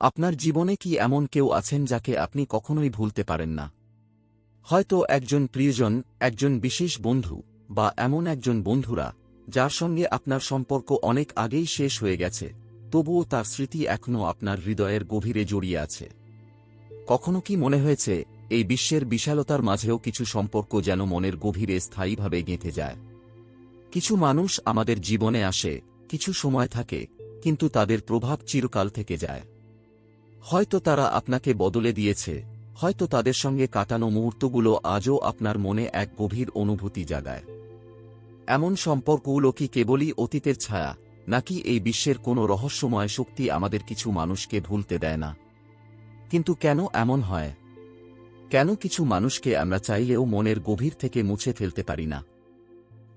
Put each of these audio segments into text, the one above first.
আপনার জীবনে কি এমন কেউ আছেন যাকে আপনি কখনোই ভুলতে পারেন না? হয়তো একজন প্রিয়জন, একজন বিশেষ বন্ধু, বা এমন একজন বন্ধুরা, যার সঙ্গে আপনার সম্পর্ক অনেক আগেই শেষ হয়ে গেছে, তবুও তার স্মৃতি এখনও আপনার হৃদয়ের গভীরে জড়িয়ে আছে। কখনো কি মনে হয়েছে, এই বিশ্বের বিশালতার মাঝেও কিছু সম্পর্ক যেন মনের গভীরে স্থায়ীভাবে গেঁথে যায়? কিছু মানুষ আমাদের জীবনে আসে, কিছু সময় থাকে, কিন্তু তাদের প্রভাব চিরকাল থেকে যায়। হয়তো তারা আপনাকে বদলে দিয়েছে, হয়তো তাদের সঙ্গে কাটানো মুহূর্তগুলো আজও আপনার মনে এক গভীর অনুভূতি জাগায়। এমন সম্পর্কগুলো কি কেবলই অতীতের ছায়া, নাকি এই বিশ্বের কোনো রহস্যময় শক্তি আমাদের কিছু মানুষকে ভুলতে দেয় না? কিন্তু কেন এমন হয়? কেন কিছু মানুষকে আমরা চাইলেও মনের গভীর থেকে মুছে ফেলতে পারি না?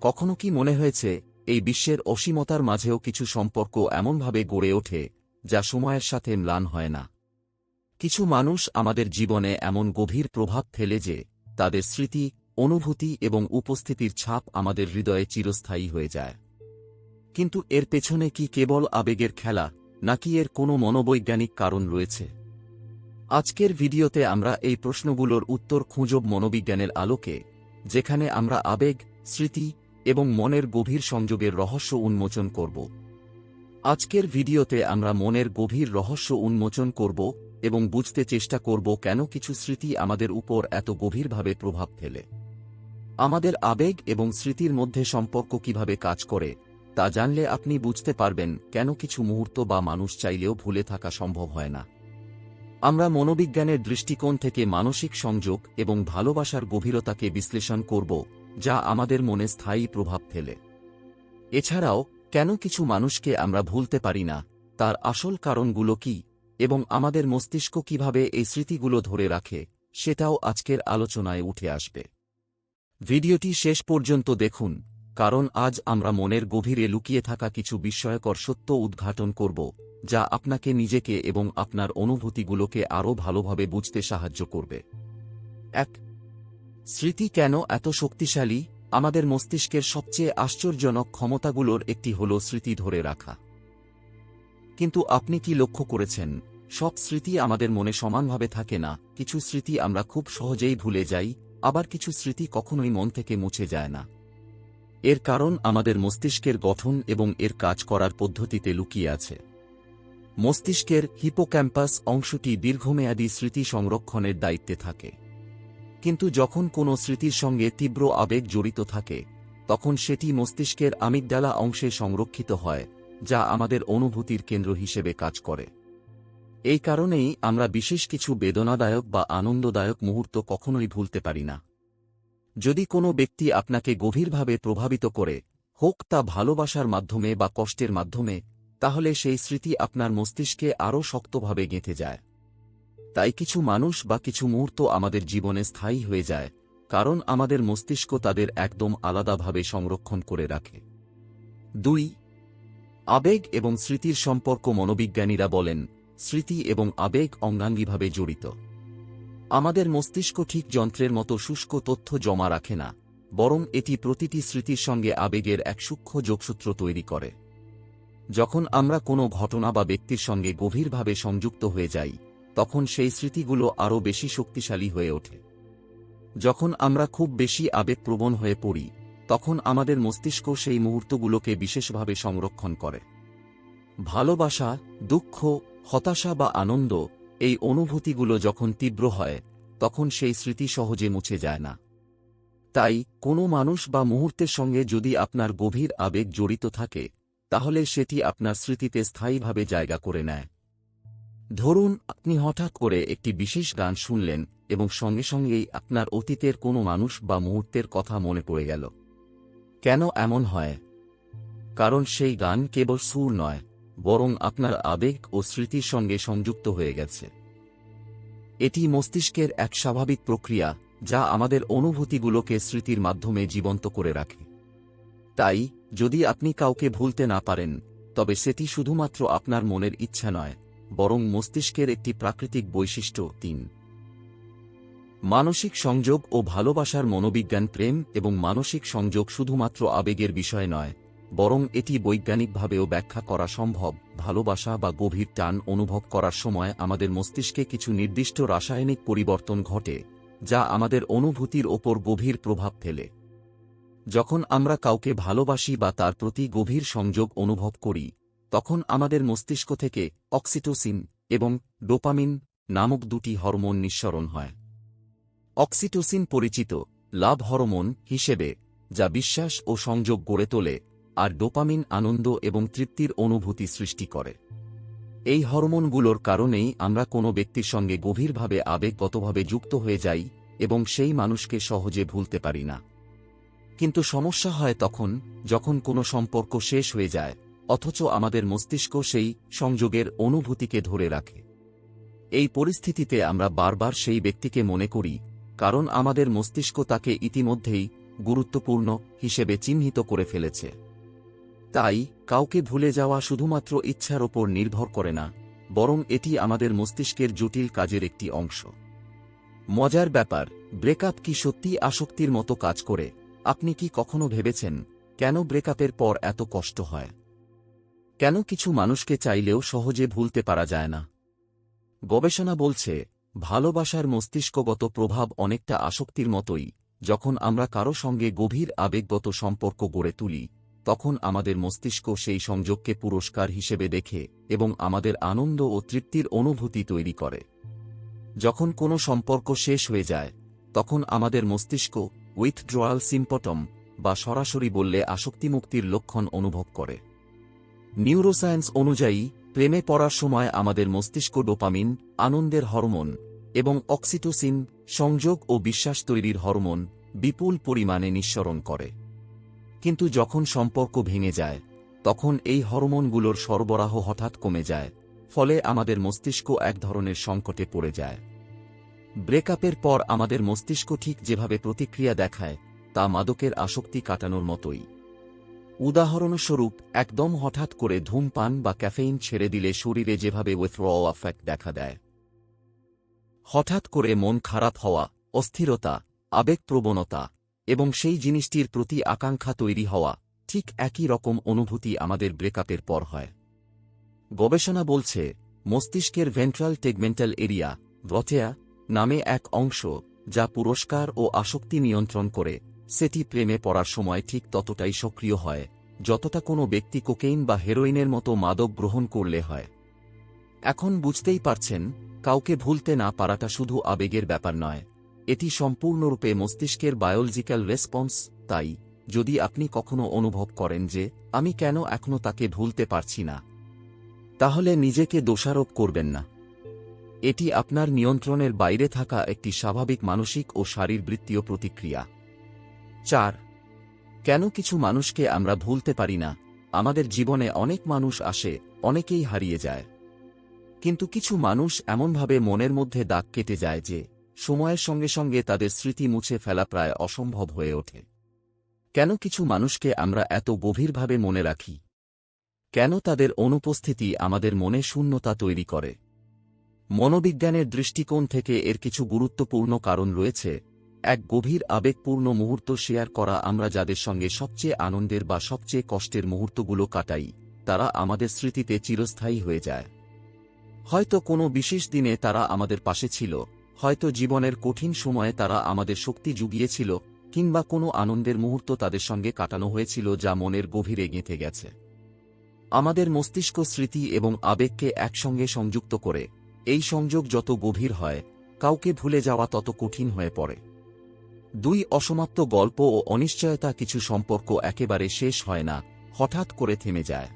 কখনো কি মনে হয়েছে, এই বিশ্বের অসীমতার মাঝেও কিছু সম্পর্ক এমনভাবে গড়ে ওঠে, যা সময়ের সাথে ম্লান হয় না? কিছু মানুষ আমাদের জীবনে এমন গভীর প্রভাব ফেলে যে, তাদের স্মৃতি, অনুভূতি এবং উপস্থিতির ছাপ আমাদের হৃদয়ে চিরস্থায়ী হয়ে যায়। কিন্তু এর পেছনে কি কেবল আবেগের খেলা, নাকি এর কোনো মনোবৈজ্ঞানিক কারণ রয়েছে? আজকের ভিডিওতে আমরা এই প্রশ্নগুলোর উত্তর খুঁজব মনোবিজ্ঞানের আলোকে, যেখানে আমরা আবেগ, স্মৃতি এবং মনের গভীর সংযোগের রহস্য উন্মোচন করব। আজকের ভিডিওতে আমরা মনের গভীর রহস্য উন্মোচন করব এবং বুঝতে চেষ্টা করব কেন কিছু স্মৃতি আমাদের উপর এত গভীরভাবে প্রভাব ফেলে। আমাদের আবেগ এবং স্মৃতির মধ্যে সম্পর্ক কীভাবে কাজ করে, তা জানলে আপনি বুঝতে পারবেন কেন কিছু মুহূর্ত বা মানুষ চাইলেও ভুলে থাকা সম্ভব হয় না। আমরা মনোবিজ্ঞানের দৃষ্টিকোণ থেকে মানসিক সংযোগ এবং ভালোবাসার গভীরতাকে বিশ্লেষণ করব, যা আমাদের মনে স্থায়ী প্রভাব ফেলে। এছাড়াও, কেন কিছু মানুষকে আমরা ভুলতে পারি না, তার আসল কারণগুলো কি? এবং আমাদের মস্তিষ্ক কীভাবে এই স্মৃতিগুলো ধরে রাখে, সেটাও আজকের আলোচনায় উঠে আসবে। ভিডিওটি শেষ পর্যন্ত দেখুন, কারণ আজ আমরা মনের গভীরে লুকিয়ে থাকা কিছু বিস্ময়কর সত্য উদ্ঘাটন করব, যা আপনাকে নিজেকে এবং আপনার অনুভূতিগুলোকে আরও ভালোভাবে বুঝতে সাহায্য করবে। এক, স্মৃতি কেন এত শক্তিশালী? আমাদের মস্তিষ্কের সবচেয়ে আশ্চর্যজনক ক্ষমতাগুলোর একটি হল স্মৃতি ধরে রাখা। কিন্তু আপনি কি লক্ষ্য করেছেন? সব স্মৃতি আমাদের মনে সমানভাবে থাকে না। কিছু স্মৃতি আমরা খুব সহজেই ভুলে যাই, আবার কিছু স্মৃতি কখনোই মন থেকে মুছে যায় না। এর কারণ আমাদের মস্তিষ্কের গঠন এবং এর কাজ করার পদ্ধতিতে লুকিয়ে আছে। মস্তিষ্কের হিপোক্যাম্পাস অংশটি দীর্ঘমেয়াদী স্মৃতি সংরক্ষণের দায়িত্বে থাকে। কিন্তু যখন কোনো স্মৃতির সঙ্গে তীব্র আবেগ জড়িত থাকে, তখন সেটি মস্তিষ্কের আমিগডালা অংশে সংরক্ষিত হয়। যা আমাদের অনুভূতির কেন্দ্র হিসেবে কাজ করে। এই কারণেই আমরা বিশেষ কিছু বেদনাদায়ক বা আনন্দদায়ক মুহূর্ত কখনোই ভুলতে পারি না। যদি কোনো ব্যক্তি আপনাকে গভীরভাবে প্রভাবিত করে, হোক তা ভালোবাসার মাধ্যমে বা কষ্টের মাধ্যমে, তাহলে সেই স্মৃতি আপনার মস্তিষ্কে আরও শক্তভাবে গেঁথে যায়। তাই কিছু মানুষ বা কিছু মুহূর্ত আমাদের জীবনে স্থায়ী হয়ে যায়, কারণ আমাদের মস্তিষ্ক তাদের একদম আলাদাভাবে সংরক্ষণ করে রাখে। দুই আবেগ এবং স্মৃতির সম্পর্ক মনোবিজ্ঞানীরা বলেন, স্মৃতি এবং আবেগ অঙ্গাঙ্গিভাবে জড়িত। আমাদের মস্তিষ্ক ঠিক যন্ত্রের মতো শুষ্ক তথ্য জমা রাখে না, বরং এটি প্রতিটি স্মৃতির সঙ্গে আবেগের এক সূক্ষ্ম যোগসূত্র তৈরি করে। যখন আমরা কোনো ঘটনা বা ব্যক্তির সঙ্গে গভীরভাবে সংযুক্ত হয়ে যাই, তখন সেই স্মৃতিগুলো আরও বেশি শক্তিশালী হয়ে ওঠে। যখন আমরা খুব বেশি আবেগপ্রবণ হয়ে পড়ি তখন আমাদের মস্তিষ্ক সেই মুহূর্তগুলোকে বিশেষভাবে সংরক্ষণ করে। ভালোবাসা, দুঃখ, হতাশা বা আনন্দ, এই অনুভূতিগুলো যখন তীব্র হয়, তখন সেই স্মৃতি সহজে মুছে যায় না। তাই, কোনো মানুষ বা মুহূর্তের সঙ্গে যদি আপনার গভীর আবেগ জড়িত থাকে, তাহলে সেটি আপনার স্মৃতিতে স্থায়ীভাবে জায়গা করে নেয়। ধরুন, আপনি হঠাৎ করে একটি বিশেষ গান শুনলেন এবং সঙ্গে সঙ্গেই আপনার অতীতের কোনো মানুষ বা মুহূর্তের কথা মনে পড়ে গেল। কেন এমন হয়? কারণ সেই গান কেবল সুর নয়, বরং আপনার আবেগ ও স্মৃতির সঙ্গে সংযুক্ত হয়ে গেছে। এটি মস্তিষ্কের এক স্বাভাবিক প্রক্রিয়া, যা আমাদের অনুভূতিগুলোকে স্মৃতির মাধ্যমে জীবন্ত করে রাখে। তাই, যদি আপনি কাউকে ভুলতে না পারেন, তবে সেটি শুধুমাত্র আপনার মনের ইচ্ছা নয়, বরং মস্তিষ্কের একটি প্রাকৃতিক বৈশিষ্ট্য, তিন। মানসিক সংযোগ ও ভালোবাসার মনোবিজ্ঞান প্রেম এবং মানসিক সংযোগ শুধুমাত্র আবেগের বিষয় নয়, বরং এটি বৈজ্ঞানিকভাবেও ব্যাখ্যা করা সম্ভব। ভালোবাসা বা গভীর টান অনুভব করার সময় আমাদের মস্তিষ্কে কিছু নির্দিষ্ট রাসায়নিক পরিবর্তন ঘটে, যা আমাদের অনুভূতির ওপর গভীর প্রভাব ফেলে। যখন আমরা কাউকে ভালোবাসি বা তার প্রতি গভীর সংযোগ অনুভব করি, তখন আমাদের মস্তিষ্ক থেকে অক্সিটোসিন এবং ডোপামিন নামক দুটি হরমোন নিঃসরণ হয়। অক্সিটোসিন পরিচিত লাভ হরমোন হিসেবে, যা বিশ্বাস ও সংযোগ গড়ে তোলে আর ডোপামিন আনন্দ এবং তৃপ্তির অনুভূতি সৃষ্টি করে। এই হরমোনগুলোর কারণেই আমরা কোনো ব্যক্তির সঙ্গে গভীরভাবে আবেগগতভাবে যুক্ত হয়ে যাই এবং সেই মানুষকে সহজে ভুলতে পারি না। কিন্তু সমস্যা হয় তখন, যখন কোনো সম্পর্ক শেষ হয়ে যায়, অথচ আমাদের মস্তিষ্ক সেই সংযোগের অনুভূতিকে ধরে রাখে। এই পরিস্থিতিতে আমরা বারবার সেই ব্যক্তিকে মনে করি কারণ আমাদের মস্তিষ্ক তাকে ইতিমধ্যেই গুরুত্বপূর্ণ হিসেবে চিহ্নিত করে ফেলেছে। তাই, কাউকে ভুলে যাওয়া শুধুমাত্র ইচ্ছার ওপর নির্ভর করে না, বরং এটি আমাদের মস্তিষ্কের জটিল কাজের একটি অংশ। মজার ব্যাপার, ব্রেকআপ কি সত্যি আসক্তির মতো কাজ করে, আপনি কি কখনো ভেবেছেন, কেন ব্রেকআপের পর এত কষ্ট হয়? কেন কিছু মানুষকে চাইলেও সহজে ভুলতে পারা যায় না? গবেষণা বলছে ভালোবাসার মস্তিষ্কগত প্রভাব অনেকটা আসক্তির মতোই। যখন আমরা কারও সঙ্গে গভীর আবেগগত সম্পর্ক গড়ে তুলি, তখন আমাদের মস্তিষ্ক সেই সংযোগকে পুরস্কার হিসেবে দেখে এবং আমাদের আনন্দ ও তৃপ্তির অনুভূতি তৈরি করে। যখন কোনো সম্পর্ক শেষ হয়ে যায়, তখন আমাদের মস্তিষ্ক উইথড্রয়াল সিম্পটম বা সরাসরি বললে আসক্তিমুক্তির লক্ষণ অনুভব করে। নিউরোসায়েন্স অনুযায়ী প্রেমে পড়ার সময় আমাদের মস্তিষ্ক ডোপামিন, আনন্দের হরমোন এবং অক্সিটোসিন সংযোগ ও বিশ্বাস তৈরির হরমোন বিপুল পরিমাণে নিঃসরণ করে। কিন্তু যখন সম্পর্ক ভেঙে যায়, তখন এই হরমোনগুলোর সরবরাহ হঠাৎ কমে যায়, ফলে আমাদের মস্তিষ্ক এক ধরনের সংকটে পড়ে যায়। ব্রেকআপের পর আমাদের মস্তিষ্ক ঠিক যেভাবে প্রতিক্রিয়া দেখায়, তা মাদকের আসক্তি কাটানোর মতোই। উদাহরণস্বরূপ, একদম হঠাৎ করে ধূমপান বা ক্যাফেইন ছেড়ে দিলে শরীরে যেভাবে ওয়েথ্র আফেক্ট দেখা দেয়। হঠাৎ করে মন খারাপ হওয়া, অস্থিরতা, আবেগপ্রবণতা এবং সেই জিনিসটির প্রতি আকাঙ্ক্ষা তৈরি হওয়া ঠিক একই রকম অনুভূতি আমাদের ব্রেকআপের পর হয়। গবেষণা বলছে, মস্তিষ্কের ভেন্ট্রাল টেগমেন্টাল এরিয়া ব্রথেয়া নামে এক অংশ, যা পুরস্কার ও আসক্তি নিয়ন্ত্রণ করে সেটি প্রেমে পড়ার সময় ঠিক ততটাই সক্রিয় হয়, যতটা কোনো ব্যক্তি কোকেইন বা হেরোইনের মতো মাদক গ্রহণ করলে হয়। এখন বুঝতেই পারছেন, কাউকে ভুলতে না পারাটা শুধু আবেগের ব্যাপার নয়, এটি সম্পূর্ণরূপে মস্তিষ্কের বায়োলজিক্যাল রেসপন্স, তাই, যদি আপনি কখনো অনুভব করেন যে, আমি কেন এখনও তাকে ভুলতে পারছি না? তাহলে নিজেকে দোষারোপ করবেন না। এটি আপনার নিয়ন্ত্রণের বাইরে থাকা একটি স্বাভাবিক মানসিক ও শারীরবৃত্তীয় প্রতিক্রিয়া। চার। কেন কিছু মানুষকে আমরা ভুলতে পারি না? আমাদের জীবনে অনেক মানুষ আসে, অনেকেই হারিয়ে যায়। কিন্তু কিছু মানুষ এমনভাবে মনের মধ্যে দাগ কেটে যায় যে, সময়ের সঙ্গে সঙ্গে তাদের স্মৃতি মুছে ফেলা প্রায় অসম্ভব হয়ে ওঠে। কেন কিছু মানুষকে আমরা এত গভীরভাবে মনে রাখি? কেন তাদের অনুপস্থিতি আমাদের মনে শূন্যতা তৈরি করে? মনোবিজ্ঞানের দৃষ্টিকোণ থেকে এর কিছু গুরুত্বপূর্ণ কারণ রয়েছে এক গভীর আবেগপূর্ণ মুহূর্ত শেয়ার করা আমরা যাদের সঙ্গে সবচেয়ে আনন্দের বা সবচেয়ে কষ্টের মুহূর্তগুলো কাটাই, তারা আমাদের স্মৃতিতে চিরস্থায়ী হয়ে যায়। হয়তো কোনো বিশেষ দিনে তারা আমাদের পাশে ছিল, হয়তো জীবনের কঠিন সময়ে তারা আমাদের শক্তি জুগিয়েছিল, কিংবা কোনো আনন্দের মুহূর্ত তাদের সঙ্গে কাটানো হয়েছিল যা মনের গভীরে গেঁথে গেছে। আমাদের মস্তিষ্ক স্মৃতি এবং আবেগকে একসঙ্গে সংযুক্ত করে, এই সংযোগ যত গভীর হয়, কাউকে ভুলে যাওয়া তত কঠিন হয়ে পড়ে। দুই অসমাপ্ত গল্প ও অনিশ্চয়তা কিছু সম্পর্ক একেবারে শেষ হয় না, হঠাৎ করে থেমে যায়।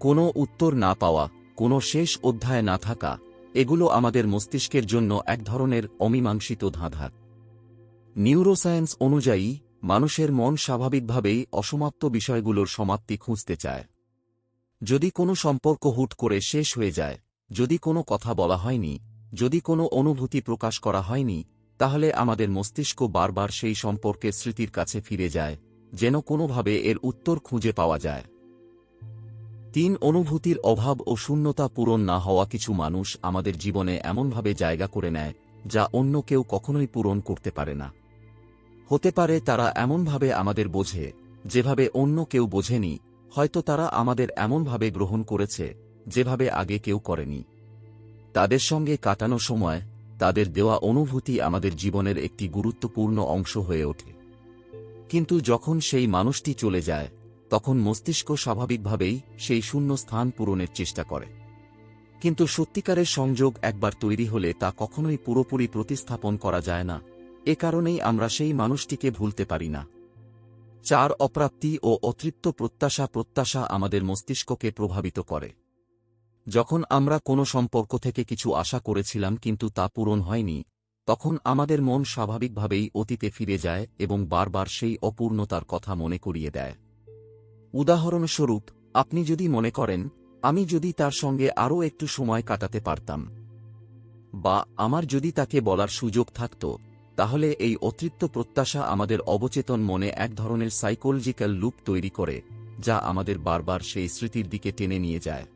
কোনো উত্তর না পাওয়া, কোনো শেষ অধ্যায় না থাকা, এগুলো আমাদের মস্তিষ্কের জন্য এক ধরনের অমীমাংসিত ধাঁধা। নিউরোসায়েন্স অনুযায়ী, মানুষের মন স্বাভাবিকভাবেই অসমাপ্ত বিষয়গুলোর সমাপ্তি খুঁজতে চায়। যদি কোনো সম্পর্ক হুট করে শেষ হয়ে যায়, যদি কোনো কথা বলা হয়নি, যদি কোনো অনুভূতি প্রকাশ করা হয়নি তাহলে আমাদের মস্তিষ্ক বারবার সেই সম্পর্কের স্মৃতির কাছে ফিরে যায়, যেন কোনোভাবে এর উত্তর খুঁজে পাওয়া যায়। তিন, অনুভূতির অভাব ও শূন্যতা পূরণ না হওয়া কিছু মানুষ আমাদের জীবনে এমনভাবে জায়গা করে নেয়, যা অন্য কেউ কখনোই পূরণ করতে পারে না। হতে পারে তারা এমনভাবে আমাদের বোঝে, যেভাবে অন্য কেউ বোঝেনি, হয়তো তারা আমাদের এমনভাবে গ্রহণ করেছে, যেভাবে আগে কেউ করেনি। তাদের সঙ্গে কাটানো সময় তাদের দেওয়া অনুভূতি আমাদের জীবনের একটি গুরুত্বপূর্ণ অংশ হয়ে ওঠে। কিন্তু যখন সেই মানুষটি চলে যায়, তখন মস্তিষ্ক স্বাভাবিকভাবেই সেই শূন্য স্থান পূরণের চেষ্টা করে। কিন্তু সত্যিকারের সংযোগ একবার তৈরি হলে তা কখনোই পুরোপুরি প্রতিস্থাপন করা যায় না। এ কারণেই আমরা সেই মানুষটিকে ভুলতে পারি না। চার অপ্রাপ্তি ও অতৃপ্ত প্রত্যাশা প্রত্যাশা আমাদের মস্তিষ্ককে প্রভাবিত করে। যখন আমরা কোনো সম্পর্ক থেকে কিছু আশা করেছিলাম কিন্তু তা পূরণ হয়নি, তখন আমাদের মন স্বাভাবিকভাবেই অতীতে ফিরে যায় এবং বারবার সেই অপূর্ণতার কথা মনে করিয়ে দেয়। উদাহরণস্বরূপ, আপনি যদি মনে করেন, আমি যদি তার সঙ্গে আরও একটু সময় কাটাতে পারতাম বা আমার যদি তাকে বলার সুযোগ থাকত, তাহলে এই অতৃপ্ত প্রত্যাশা আমাদের অবচেতন মনে এক ধরনের সাইকোলজিক্যাল লুপ তৈরি করে, যা আমাদের বারবার সেই স্মৃতির দিকে টেনে নিয়ে যায়।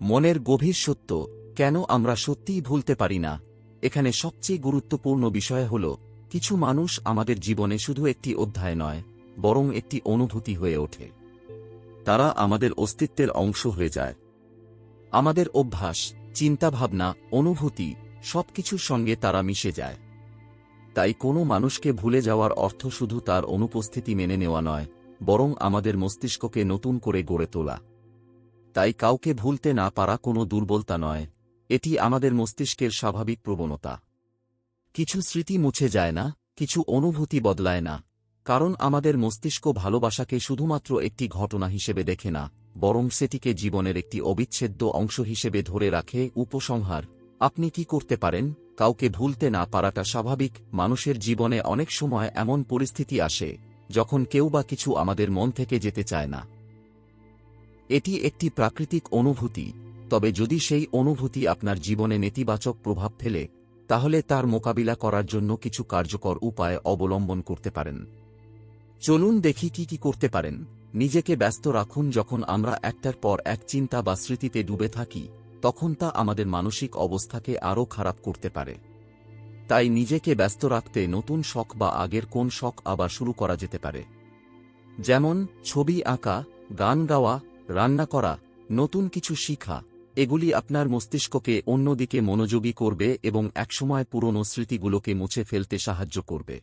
মনের গভীর সত্য, কেন আমরা সত্যিই ভুলতে পারি না? এখানে সবচেয়ে গুরুত্বপূর্ণ বিষয় হল, কিছু মানুষ আমাদের জীবনে শুধু একটি অধ্যায় নয়, বরং একটি অনুভূতি হয়ে ওঠে। তারা আমাদের অস্তিত্বের অংশ হয়ে যায়। আমাদের অভ্যাস, চিন্তাভাবনা, অনুভূতি, সবকিছুর সঙ্গে তারা মিশে যায়। তাই কোনো মানুষকে ভুলে যাওয়ার অর্থ শুধু তার অনুপস্থিতি মেনে নেওয়া নয়, বরং আমাদের মস্তিষ্ককে নতুন করে গড়ে তোলা। তাই কাউকে ভুলতে না পারা কোনো দুর্বলতা নয়, এটি আমাদের মস্তিষ্কের স্বাভাবিক প্রবণতা। কিছু স্মৃতি মুছে যায় না, কিছু অনুভূতি বদলায় না, কারণ আমাদের মস্তিষ্ক ভালোবাসাকে শুধুমাত্র একটি ঘটনা হিসেবে দেখে না, বরং সেটিকে জীবনের একটি অবিচ্ছেদ্য অংশ হিসেবে ধরে রাখে উপসংহার। আপনি কি করতে পারেন? কাউকে ভুলতে না পারাটা স্বাভাবিক, মানুষের জীবনে অনেক সময় এমন পরিস্থিতি আসে, যখন কেউ বা কিছু আমাদের মন থেকে যেতে চায় না। এটি একটি প্রাকৃতিক অনুভূতি, তবে যদি সেই অনুভূতি আপনার জীবনে নেতিবাচক প্রভাব ফেলে, তাহলে তার মোকাবিলা করার জন্য কিছু কার্যকর উপায় অবলম্বন করতে পারেন। চলুন দেখি কি কি করতে পারেন। নিজেকে ব্যস্ত রাখুন যখন আমরা একটার পর এক চিন্তা বা স্মৃতিতে ডুবে থাকি, তখন তা আমাদের মানসিক অবস্থাকে আরও খারাপ করতে পারে। তাই নিজেকে ব্যস্ত রাখতে নতুন শখ বা আগের কোন শখ আবার শুরু করা যেতে পারে। যেমন, ছবি আঁকা, গান গাওয়া রান্না করা, নতুন কিছু শিখা, এগুলি আপনার মস্তিষ্ককে অন্যদিকে মনোযোগী করবে এবং একসময় পুরনো স্মৃতিগুলোকে মুছে ফেলতে সাহায্য করবে।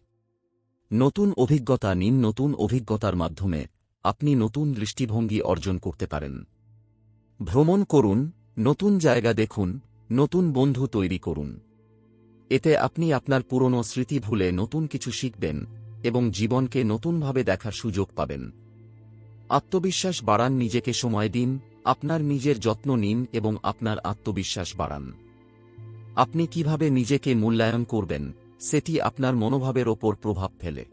নতুন অভিজ্ঞতা নিন, নতুন অভিজ্ঞতার মাধ্যমে আপনি নতুন দৃষ্টিভঙ্গি অর্জন করতে পারেন। ভ্রমণ করুন, নতুন জায়গা দেখুন, নতুন বন্ধু তৈরি করুন। এতে আপনি আপনার পুরনো স্মৃতি ভুলে নতুন কিছু শিখবেন এবং জীবনকে নতুনভাবে দেখার সুযোগ পাবেন। আত্মবিশ্বাস বাড়ান নিজেকে সময় দিন, আপনার নিজের যত্ন নিন এবং আপনার আত্মবিশ্বাস বাড়ান। আপনি কীভাবে নিজেকে মূল্যায়ন করবেন, সেটি আপনার মনোভাবের ওপর প্রভাব ফেলে।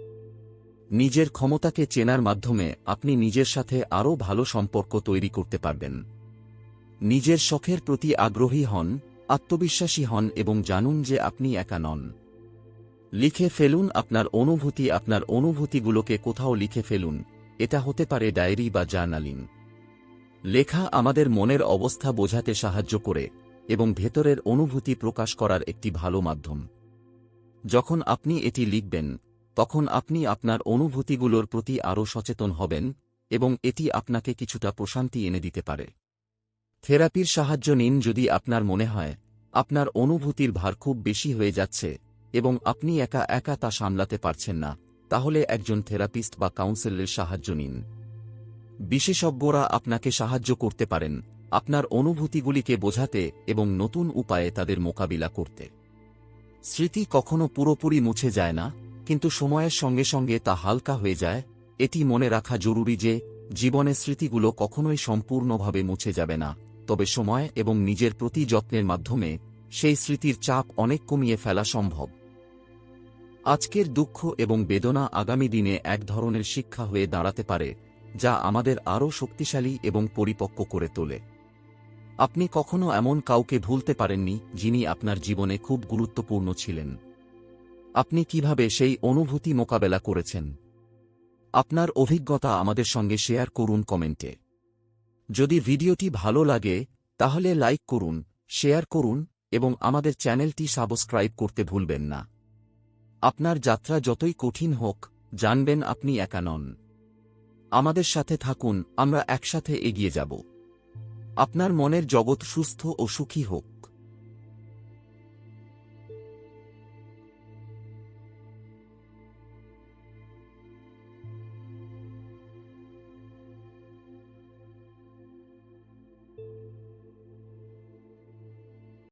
নিজের ক্ষমতাকে চেনার মাধ্যমে আপনি নিজের সাথে আরও ভালো সম্পর্ক তৈরি করতে পারবেন। নিজের শখের প্রতি আগ্রহী হন, আত্মবিশ্বাসী হন এবং জানুন যে আপনি একা নন। লিখে ফেলুন আপনার অনুভূতি, আপনার অনুভূতিগুলোকে কোথাও লিখে ফেলুন। এটা হতে পারে ডায়েরি বা জার্নালিং। লেখা আমাদের মনের অবস্থা বোঝাতে সাহায্য করে এবং ভেতরের অনুভূতি প্রকাশ করার একটি ভালো মাধ্যম। যখন আপনি এটি লিখবেন, তখন আপনি আপনার অনুভূতিগুলোর প্রতি আরও সচেতন হবেন এবং এটি আপনাকে কিছুটা প্রশান্তি এনে দিতে পারে। থেরাপির সাহায্য নিন যদি আপনার মনে হয়, আপনার অনুভূতির ভার খুব বেশি হয়ে যাচ্ছে এবং আপনি একা একা তা সামলাতে পারছেন না। তাহলে একজন থেরাপিস্ট বা কাউন্সেলের সাহায্য নিন। বিশেষজ্ঞরা আপনাকে সাহায্য করতে পারেন আপনার অনুভূতিগুলিকে বোঝাতে এবং নতুন উপায়ে তাদের মোকাবিলা করতে। স্মৃতি কখনো পুরোপুরি মুছে যায় না, কিন্তু সময়ের সঙ্গে সঙ্গে তা হালকা হয়ে যায়। এটি মনে রাখা জরুরি যে জীবনের স্মৃতিগুলো কখনোই সম্পূর্ণভাবে মুছে যাবে না, তবে সময় এবং নিজের প্রতি যত্নের মাধ্যমে সেই স্মৃতির চাপ অনেক কমিয়ে ফেলা সম্ভব। আজকের দুঃখ এবং বেদনা আগামী দিনে এক ধরনের শিক্ষা হয়ে দাঁড়াতে পারে, যা আমাদের আরও শক্তিশালী এবং পরিপক্ক করে তোলে। আপনি কখনো এমন কাউকে ভুলতে পারেননি, যিনি আপনার জীবনে খুব গুরুত্বপূর্ণ ছিলেন। আপনি কীভাবে সেই অনুভূতি মোকাবেলা করেছেন? আপনার অভিজ্ঞতা আমাদের সঙ্গে শেয়ার করুন কমেন্টে। যদি ভিডিওটি ভালো লাগে, তাহলে লাইক করুন, শেয়ার করুন, এবং আমাদের চ্যানেলটি সাবস্ক্রাইব করতে ভুলবেন না। আপনার যাত্রা যতই কঠিন হোক, জানবেন আপনি একা নন। আমাদের সাথে থাকুন, আমরা একসাথে এগিয়ে যাব। আপনার মনের জগৎ সুস্থ ও সুখী হোক।